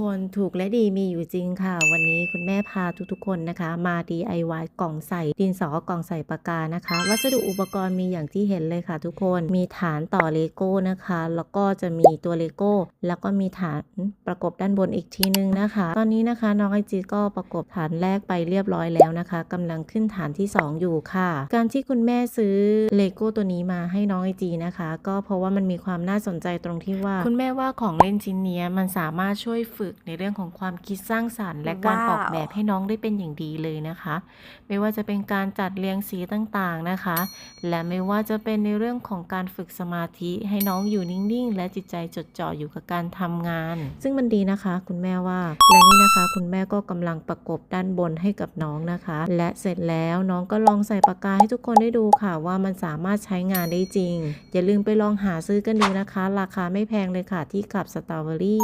คนถูกและดีมีอยู่จริงค่ะ วันนี้คุณแม่พาทุกๆคนนะคะ มา DIY กล่องใส่ดินสอกล่องใส่ปากกานะคะ วัสดุอุปกรณ์มีอย่างที่เห็นเลยค่ะ ทุกคนมีฐานต่อเลโก้นะคะ แล้วก็จะมีตัวเลโก้ แล้วก็มีฐานประกบด้านบนอีกทีนึงนะคะ ตอนนี้นะคะน้องไอจีก็ประกบฐานแรกไปเรียบร้อยแล้วนะคะกำลังขึ้นฐานที่ 2 อยู่ค่ะ การที่คุณแม่ซื้อเลโก้ตัวนี้มาให้น้องไอจีนะคะ ก็เพราะว่ามันมีความน่าสนใจตรงที่ว่า คุณแม่ว่าของเล่นชิ้นนี้มันสามารถช่วยฝึกในเรื่องของความคิดสร้างสรรค์และการออกแบบให้น้องได้เป็นอย่างดีเลยนะคะ ไม่ว่าจะเป็นการจัดเรียงสีต่างๆนะคะ และไม่ว่าจะเป็นในเรื่องของการฝึกสมาธิ ให้น้องอยู่นิ่งๆ และจิตใจจดจ่ออยู่กับการทำงาน ซึ่งมันดีนะคะ คุณแม่ว่า และนี่นะคะ คุณแม่ก็กำลังประกบด้านบนให้กับน้องนะคะ และเสร็จแล้วน้องก็ลองใส่ปากกาให้ทุกคนได้ดูค่ะ ว่ามันสามารถใช้งานได้จริง อย่าลืมไปลองหาซื้อกันดูนะคะ ราคาไม่แพงเลยค่ะที่ขับสตรอเบอรี่